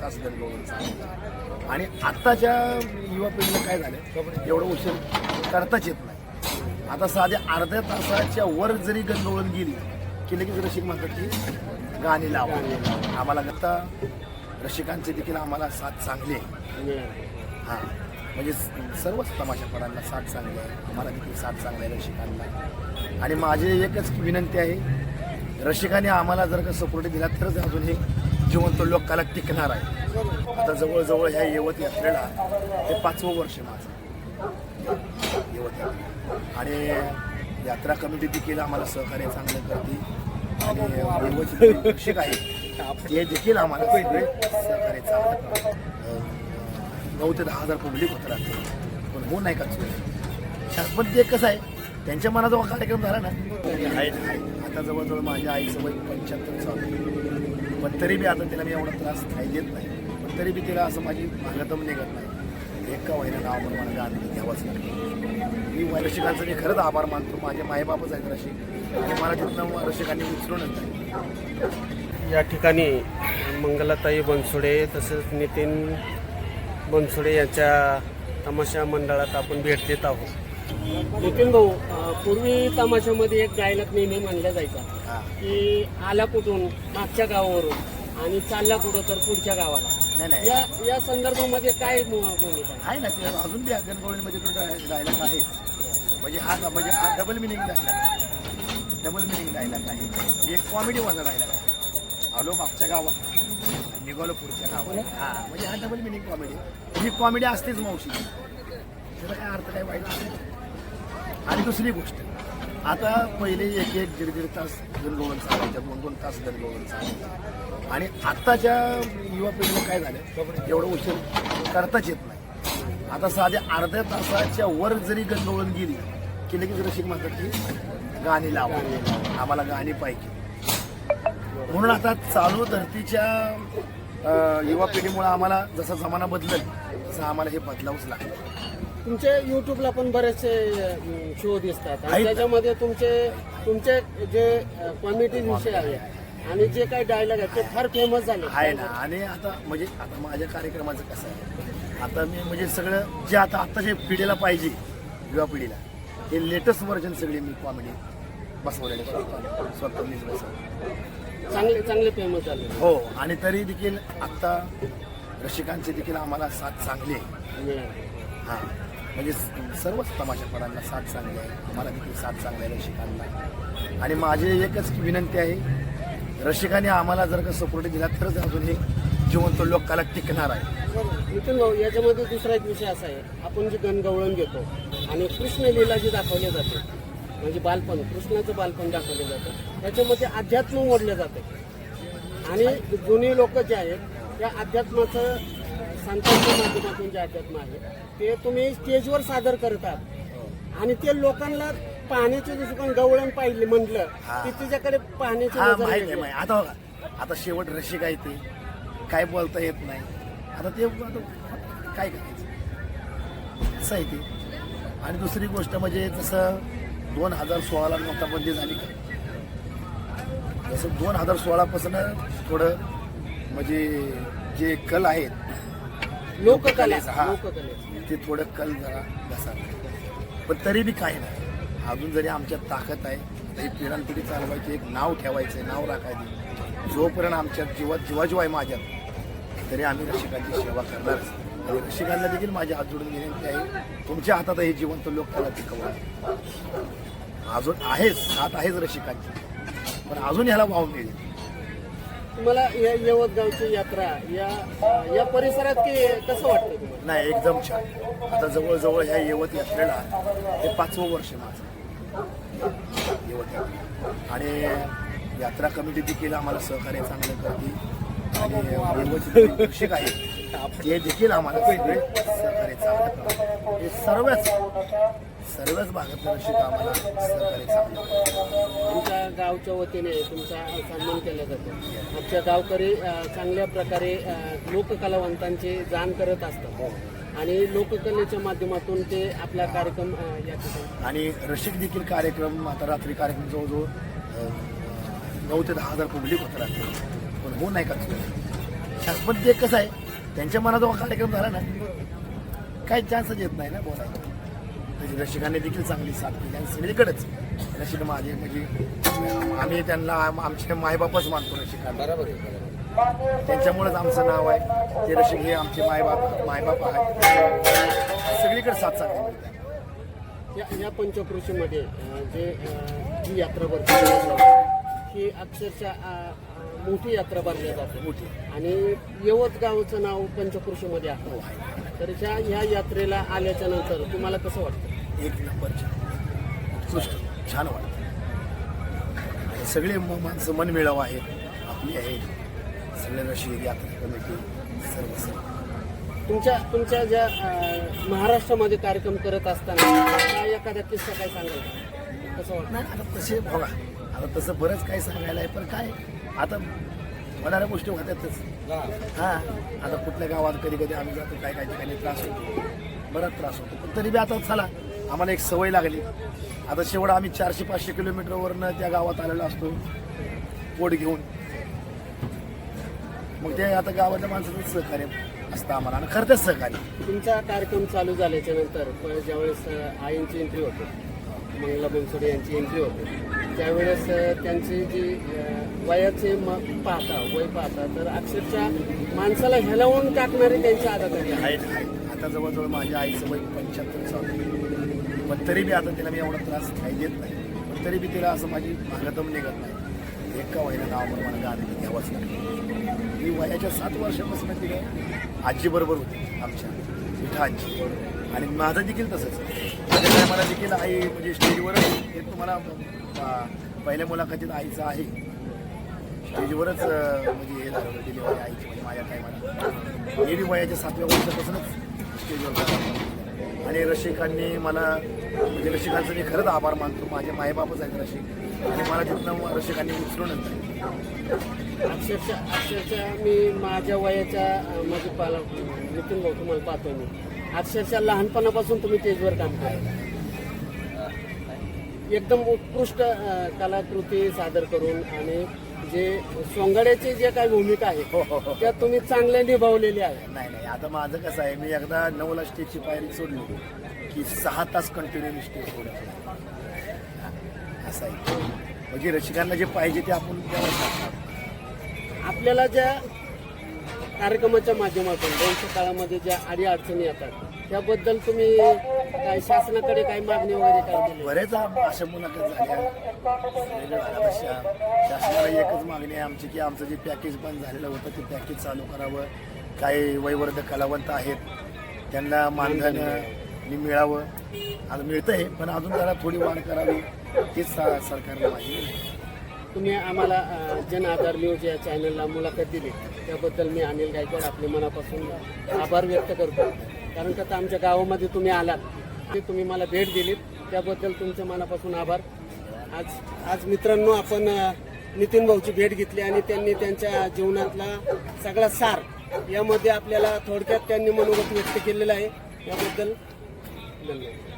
तास गणगवळून आणि आत्ताच्या युवा पिढीला काय झालं एवढं उशीर करताच येत नाही. आता साध्या अर्ध्या तासाच्या वर जरी गणगवळून गेली की लगेच रसिक म्हणतात की गाणी लावा. आम्हाला आता रसिकांचे देखील आम्हाला साथ चांगली आहे. हां. म्हणजे सर्वच तमाशापणांना साथ चांगली आहे. आम्हाला देखील साथ चांगली आहे रसिकांना. आणि माझी एकच विनंती आहे रसिकाने आम्हाला जर का सपोर्ट दिला तरच अजून हे जिवंत लोकाला टिकणार आहे. आता जवळजवळ ह्या यवत यात्रेला हे पाचवं वर्ष आहे माझं. यवत आणि यात्रा कमिटी देखील आम्हाला सहकार्य चांगलं करते आणि यवत रसिक आहेत ते देखील आम्हाला सगळे सहकार्य चांगलं नऊ ते दहा हजार पब्लिक होत राहते पण हो नाही का चुक? पण ते कसं आहे? त्यांच्या मनाचा कार्यक्रम झाला ना? आहे आहे. आता जवळजवळ माझ्या वय पंच्याहत्तर चालू आहे. पण तरी बी आता तिला मी एवढा त्रास काही देत नाही. पण तरी बी तिला असं माझी भागातम निघत नाही. एक का वहिना नाव म्हणून मला गाणं घ्यावंच मी रसिकांचं मी खरंच आभार मानतो. माझे मायबापच आहेत रसिक. आणि मला तिथनं रसिकांनी उचलूनच नाही. या ठिकाणी मंगलाताई बनसोडे तसेच नितीन बनसोडे यांच्या तमाशा मंडळात आपण भेट देत आहोत. नितीन भाऊ पूर्वी तमाशामध्ये एक गायक नेहमी म्हणला जायचा की आला कुठून? मागच्या गावावरून. आणि चालला कुठं तर पुढच्या गावाला. नाही नाही. या या संदर्भामध्ये काय भू- भूमिका? आहे? आहे ना ते अजून बी गणगवळीमध्ये तो डायलॉग आहेच म्हणजे हा म्हणजे हा double meaning dialogue double meaning dialogue आहे. एक कॉमेडी वाला डायलॉग आहे. आलो मागच्या गावात. निघालो पुढच्या गावात. हा म्हणजे हा डबल मिनिंग कॉमेडी ही कॉमेडी असतेच मावशी. त्याला काय अर्थ काय वाईट नाही. आणि दुसरी गोष्ट आता पहिले एक एक दीड दीड तास गणगवळण चालायच्या दोन दोन तास गणगवळण चालायचं आणि आत्ताच्या युवा पिढीला काय झालं? एवढं उशीर करताच येत नाही. आता साध्या अर्ध्या तासाच्या वर जरी गणगोवन गेली की लगेच रसिक म्हणतात की गाणी लावा. आम्हाला गाणी पाहिजे. म्हणून आता चालू धर्तीच्या युवा पिढीमुळे आम्हाला जसा जमाना बदलल तसं आम्हाला हे बदलावंच लागतं तुमचे युट्यूबला पण बरेचसे शो दिसतात. आणि. त्याच्यामध्ये तुमचे तुमचे जे कॉमेडी विषय आहे आणि जे काही डायलॉग आहेत ते फार फेमस झाले. आहे ना. आणि आता म्हणजे आता माझ्या कार्यक्रमाचं कसं आहे? आता मी म्हणजे सगळं जे आता आत्ताच्या पिढीला पाहिजे युवा पिढीला हे लेटेस्ट व्हर्जन सगळे मी कॉमेडी बसवलेले स्वतः मीच बसवले चांगले चांगले फेमस झाले. हो. आणि तरी देखील आत्ता रसिकांची देखील आम्हाला साथ चांगली आहे. हां. म्हणजे सर्वच तमाशापणांना साथ चांगली आहे. आम्हाला देखील साथ चांगली आहे रसिकांना. आणि माझी एकच विनंती आहे रसिकाने आम्हाला जर का सपोर्ट दिला तरच अजून हे जिवंत लोकाला टिकणार आहे. नितीन भाऊ याच्यामध्ये दुसरा एक विषय असा आहे. आपण जे गणगवळण घेतो आणि कृष्ण लीला जी दाखवली जाते म्हणजे बालपण कृष्णाचं बालपण दाखवलं जातं. त्याच्यामध्ये अध्यात्म मोडलं जाते. आणि जुनी लोक जे आहेत त्या अध्यात्माचं संतांच्या माध्यमातून जे अध्यात्म आहे ते तुम्ही स्टेजवर सादर करतात आणि ते लोकांना पाहण्याची दृष्टिकोन गवळण पाहिजे म्हटलं. की तिच्याकडे पाहण्याची हा नजर माहिती आहे वेगळी. माहिती आहे. आता बघा आता शेवट रसिक आहे ते काय बोलता येत नाही आता ते आता काय करायचं असं आहे ते आणि दुसरी गोष्ट म्हणजे जसं दोन हजार सोळाला नोटाबंदी झाली का जसं दोन हजार सोळापासून थोडं म्हणजे जे कल आहेत लोककलेचं, हा. लोककलेचं. ते थोडं कल जरा घसरलं पण तरी बी काही नाही. अजून जरी आमच्यात ताकद आहे तरी पिढ्यानपिढी चालवायची एक नाव ठेवायचं आहे नाव राखायचं. जोपर्यंत आमच्यात जीवा जीवाजीव आहे माझ्यात तरी आम्ही रसिकांची सेवा करणारच. आणि रसिकांना देखील माझी हात जोडून विनंती आहे तुमच्या हातात हे जिवंत लोक त्याला टिकवा अजून आहेच हात आहेच रसिकांची. पण अजून ह्याला वाव मिळेल. तुम्हाला या यवतगावची यात्रा या या परिसरात की कसं वाटतं तुम्हाला? नाही एकदम छान. आता जवळजवळ ह्या यवत यात्रेला हे पाचवं वर्ष माझं. यवत यात्रा. आणि यात्रा कमिटी देखील आम्हाला सहकार्य चांगलं करते. आणि यवतचे जे शिक्षक आहेत ते देखील आम्हाला सगळे सहकार्य चांगलं करतात. हे सर्वच सर्वच भागातलं शिक्षक आम्हाला सहकार्य चांगलं. तुमच्या गावच्या वतीने तुमचा सन्मान केला जातो. आमच्या गावकरी अ, चांगल्या प्रकारे अ, लोककलावंतांची जाण करत असतात. आणि लोककलेच्या माध्यमातून ते आपला कार्यक्रम अ, या ठिकाणी आणि रसिक देखील कार्यक्रम आता रात्री कार्यक्रम जवळजवळ अं, नऊ ते दहा हजार पब्लिक होत राहते पण हो नाही का चुक शा- पण ते कसं आहे? त्यांच्या मनात कार्यक्रम झाला ना काही चान्सच येत नाही ना बोलायला. त्याची रसिकांनी देखील चांगली साथ केली आणि सगळीकडेच. रसिक माझे म्हणजे आम्ही त्यांना आम- आमचे मायबापच मानतो रसिकांना. बरोबर आहे बरोबर आहे. त्यांच्यामुळेच आमचं नाव आहे. ते रसिक हे आमचे मायबाप मायबाप आहेत. सगळीकडे साथ चांगली या या पंचकृषीमध्ये जे जी यात्रा भरते ही अक्षरशः मोठी यात्रा भरली जाते. मोठी. आणि यवत गावचं नाव पंचकृषीमध्ये आहे. तर ह्या ह्या यात्रेला आल्याच्यानंतर तुम्हाला कसं वाटतं? एक नंबरच्या उत्कृष्ट. छान वाटतं. आणि सगळे माणसं मन मिळावं आहेत आपली आहेत सगळे रशी यात्रा कमिटी सर्व सर्व. तुमच्या तुमच्या ज्या महाराष्ट्रामध्ये कार्यक्रम करत असताना त्या एखादा किस्सा काय सांगाल कसं नाही आता तसे बघा. आता तसं बरंच काही सांगायला आहे पण काय? आता होणाऱ्या गोष्टी होत्यातच हा. हां आता कुठल्या गावात कधी कधी आम्ही जातो काय काय ठिकाणी त्रास होतो. बराच त्रास होतो. पण तरी बी आता चला. आम्हाला एक सवय लागली. आता शेवट आम्ही चारशे पाचशे किलोमीटरवरनं त्या गावात आलेलो असतो. पोट घेऊन. मग ते आता गावातल्या माणसाचं सहकार्य असतं आम्हाला. आणि खरंच सहकार्य. तुमचा कार्यक्रम चालू झाल्याच्यानंतर ज्यावेळेस आईंची एंट्री होते मंगला बनसोडे यांची एंट्री होते त्यावेळेस त्यांची जी वयाचे म पाहता वय पाहता तर अक्षरशः माणसाला हेलावून टाकणारी त्यांची आदत आहे आता जवळजवळ माझ्या आईचं वय पंच्याहत्तर चालू पण तरी बी आता तिला मी एवढा त्रास काही देत नाही. पण तरी बी तिला असं माझी भागातम निघत नाही. एका वहिनं नाव मला गाडी घ्यावंच लागलं मी वयाच्या सात वर्षापासून तिला आजीबरोबर होती आमच्या मिठा आजी. आणि माझं देखील तसंच. मला देखील आई म्हणजे स्टेजवरच हे तुम्हाला पहिल्या मुलाखतीत आईचं आहे. स्टेजवरच म्हणजे हे झालं डिलिव्हरी आईची म्हणजे माझ्या टायमाला हे बी वयाच्या सातव्या वर्षापासूनच स्टेजवर जायला आणि रसिकांनी मला म्हणजे रसिकांचं मी खरंच आभार मानतो. माझे मायबापच आहेत रसिक. आणि मला तिथनं रसिकांनी उचलूनच नाही अक्षरशः अक्षरशः मी माझ्या वयाच्या माझे पाला नितीन भाऊ तुम्हाला पाहतो मी. अक्षरशः लहानपणापासून तुम्ही स्टेजवर काम करा एकदम उत्कृष्ट कलाकृती सादर करून आणि जे सोंगाड्याची जे काही भूमिका आहे हो हो हो त्या तुम्ही चांगल्या निभावलेली आहे नाही नाही आता माझं कसं आहे मी एकदा नऊला स्टेजची पायरी सोडली की सहा तास कंटिन्यू मी स्टेज सोडत. असं आहे म्हणजे रसिकांना जे पाहिजे ते आपण. आपल्याला ज्या कार्यक्रमाच्या माध्यमातून दोनशे काळामध्ये ज्या अडी अडचणी येतात त्याबद्दल तुम्ही काय शासनाकडे काही मागणी वगैरे काय बरेच अशा मुलाखत झाल्या शासनाला एकच मागणी आहे आमची की आमचं जे पॅकेज बंद झालेलं होतं ते पॅकेज चालू करावं. काही वयवर्ध कलावंत आहेत त्यांना मानधन मिळावं. आता मिळतंय पण अजून जरा थोडी वाढ करावी तीच सरकारला आहे. तुम्ही आम्हाला जन आधार न्यूज या चॅनलला मुलाखत दिली. त्याबद्दल मी अनिल गायकवाड आपले मनापासून आभार व्यक्त करतो. कारण का आमच्या गावामध्ये तुम्ही आलात. ते तुम्ही मला भेट दिलीत. त्याबद्दल तुमच्या मनापासून आभार. आज आज मित्रांनो आपण नितीन भाऊची भेट घेतली आणि त्यांनी त्यांच्या जीवनातला सगळा सार यामध्ये आपल्याला थोडक्यात त्यांनी मनोगत व्यक्त केलेलं आहे. याबद्दल धन्यवाद.